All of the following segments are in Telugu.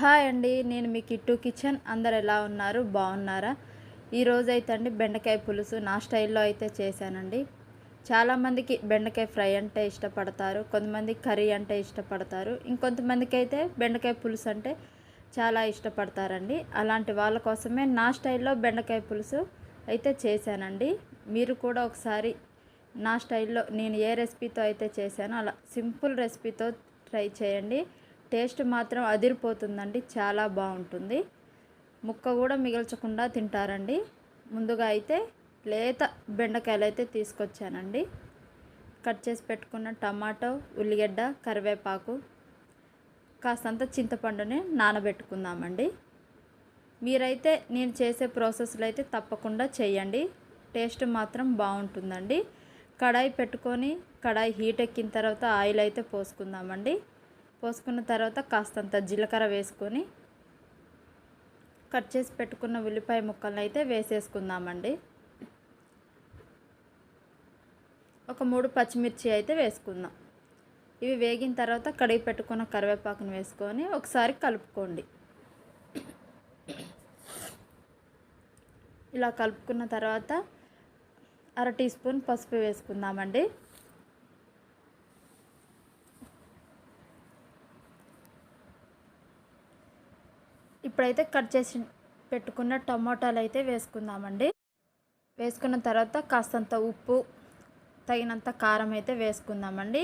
హాయ్ అండి నేను మీ కిట్టు కిచెన్. అందరు ఎలా ఉన్నారు? బాగున్నారా? ఈరోజు అయితే అండి బెండకాయ పులుసు నా స్టైల్లో అయితే చేశానండి. చాలామందికి బెండకాయ ఫ్రై అంటే ఇష్టపడతారు కొంతమంది కర్రీ అంటే ఇష్టపడతారు ఇంకొంతమందికి అయితే బెండకాయ పులుసు అంటే చాలా ఇష్టపడతారండి. అలాంటి వాళ్ళ కోసమే నా స్టైల్లో బెండకాయ పులుసు అయితే చేశానండి. మీరు కూడా ఒకసారి నా స్టైల్లో నేను ఏ రెసిపీతో అయితే చేశానో అలా సింపుల్ రెసిపీతో ట్రై చేయండి. టేస్ట్ మాత్రం అదిరిపోతుందండి చాలా బాగుంటుంది. ముక్క కూడా మిగల్చకుండా తింటారండి. ముందుగా అయితే లేత బెండకాయలు అయితే తీసుకొచ్చానండి. కట్ చేసి పెట్టుకున్న టమాటో ఉల్లిగడ్డ కరివేపాకు కాస్తంత చింతపండుని నానబెట్టుకుందామండి. మీరైతే నేను చేసే ప్రాసెస్లో అయితే తప్పకుండా చేయండి. టేస్ట్ మాత్రం బాగుంటుందండి. కడాయి పెట్టుకొని కడాయి హీట్ ఎక్కిన తర్వాత ఆయిల్ అయితే పోసుకుందామండి. పోసుకున్న తర్వాత కాస్తంత జీలకర్ర వేసుకొని కట్ చేసి పెట్టుకున్న ఉల్లిపాయ ముక్కలను అయితే వేసేసుకుందామండి. ఒక మూడు పచ్చిమిర్చి అయితే వేసుకుందాం. ఇవి వేగిన తర్వాత కడిగి పెట్టుకున్న కరివేపాకును వేసుకొని ఒకసారి కలుపుకోండి. ఇలా కలుపుకున్న తర్వాత అర టీ స్పూన్ పసుపు వేసుకుందామండి. ఇప్పుడైతే కట్ చేసి పెట్టుకున్న టమాటాలు అయితే వేసుకుందామండి. వేసుకున్న తర్వాత కాస్తంత ఉప్పు తగినంత కారం అయితే వేసుకుందామండి.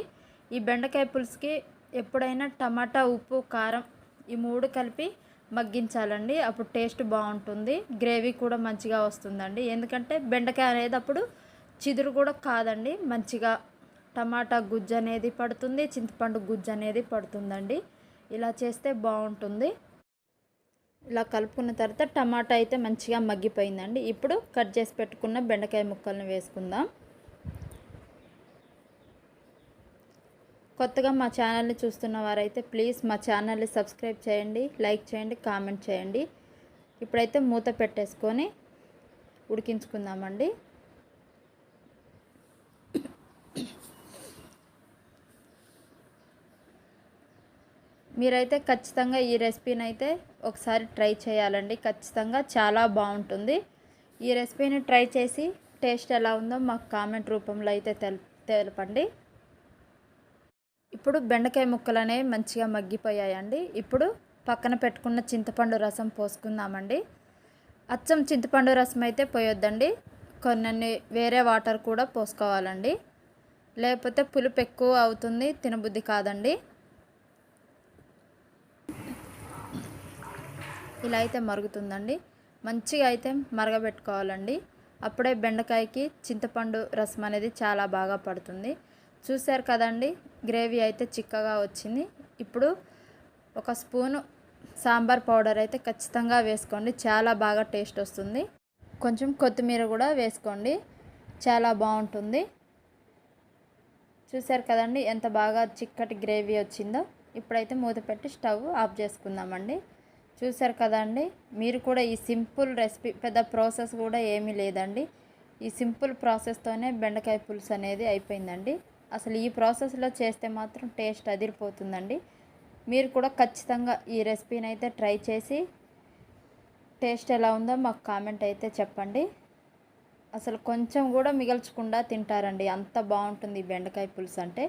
ఈ బెండకాయ పులుసుకి ఎప్పుడైనా టమాటా ఉప్పు కారం ఈ మూడు కలిపి మగ్గించాలండి. అప్పుడు టేస్ట్ బాగుంటుంది. గ్రేవీ కూడా మంచిగా వస్తుందండి. ఎందుకంటే బెండకాయ అనేది అప్పుడు చిదురు కూడా కాదండి. మంచిగా టమాటా గుజ్జు అనేది పడుతుంది చింతపండు గుజ్జు అనేది పడుతుందండి. ఇలా చేస్తే బాగుంటుంది. ఇలా కలుపుకున్న తర్వాత టమాటా అయితే మంచిగా మగ్గిపోయిందండి. ఇప్పుడు కట్ చేసి పెట్టుకున్న బెండకాయ ముక్కలను వేసుకుందాం. కొత్తగా మా ఛానల్ని చూస్తున్న వారైతే ప్లీజ్ మా ఛానల్ని సబ్స్క్రైబ్ చేయండి లైక్ చేయండి కామెంట్ చేయండి. ఇప్పుడైతే మూత పెట్టేసుకొని ఉడికించుకుందామండి. మీరైతే ఖచ్చితంగా ఈ రెసిపీని అయితే ఒకసారి ట్రై చేయాలండి. ఖచ్చితంగా చాలా బాగుంటుంది. ఈ రెసిపీని ట్రై చేసి టేస్ట్ ఎలా ఉందో మాకు కామెంట్ రూపంలో అయితే తెల్ తెలపండి. ఇప్పుడు బెండకాయ ముక్కలు అనేవి మంచిగా మగ్గిపోయాయండి. ఇప్పుడు పక్కన పెట్టుకున్న చింతపండు రసం పోసుకుందామండి. అచ్చం చింతపండు రసం అయితే పోయొద్దండి. కొన్ని వేరే వాటర్ కూడా పోసుకోవాలండి. లేకపోతే పులుపు ఎక్కువ అవుతుంది తినబుద్ధి కాదండి. ఇలా అయితే మరుగుతుందండి. మంచిగా అయితే మరగబెట్టుకోవాలండి. అప్పుడే బెండకాయకి చింతపండు రసం అనేది చాలా బాగా పడుతుంది. చూశారు కదండి గ్రేవీ అయితే చిక్కగా వచ్చింది. ఇప్పుడు ఒక స్పూను సాంబార్ పౌడర్ అయితే ఖచ్చితంగా వేసుకోండి. చాలా బాగా టేస్ట్ వస్తుంది. కొంచెం కొత్తిమీర కూడా వేసుకోండి. చాలా బాగుంటుంది. చూశారు కదండి ఎంత బాగా చిక్కటి గ్రేవీ వచ్చిందో. ఇప్పుడైతే మూత పెట్టి స్టవ్ ఆఫ్ చేసుకుందామండి. చూసారు కదండి? మీరు కూడా ఈ సింపుల్ రెసిపీ పెద్ద ప్రాసెస్ కూడా ఏమీ లేదండి. ఈ సింపుల్ ప్రాసెస్తోనే బెండకాయ పులుసు అనేది అయిపోయిందండి. అసలు ఈ ప్రాసెస్లో చేస్తే మాత్రం టేస్ట్ అదిరిపోతుందండి. మీరు కూడా ఖచ్చితంగా ఈ రెసిపీని అయితే ట్రై చేసి టేస్ట్ ఎలా ఉందో మాకు కామెంట్ అయితే చెప్పండి. అసలు కొంచెం కూడా మిగల్చకుండా తింటారండి. అంత బాగుంటుంది ఈ బెండకాయ పులుసు అంటే.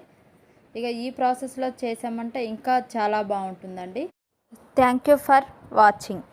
ఇక ఈ ప్రాసెస్లో చేసామంటే ఇంకా చాలా బాగుంటుందండి. Thank you for watching.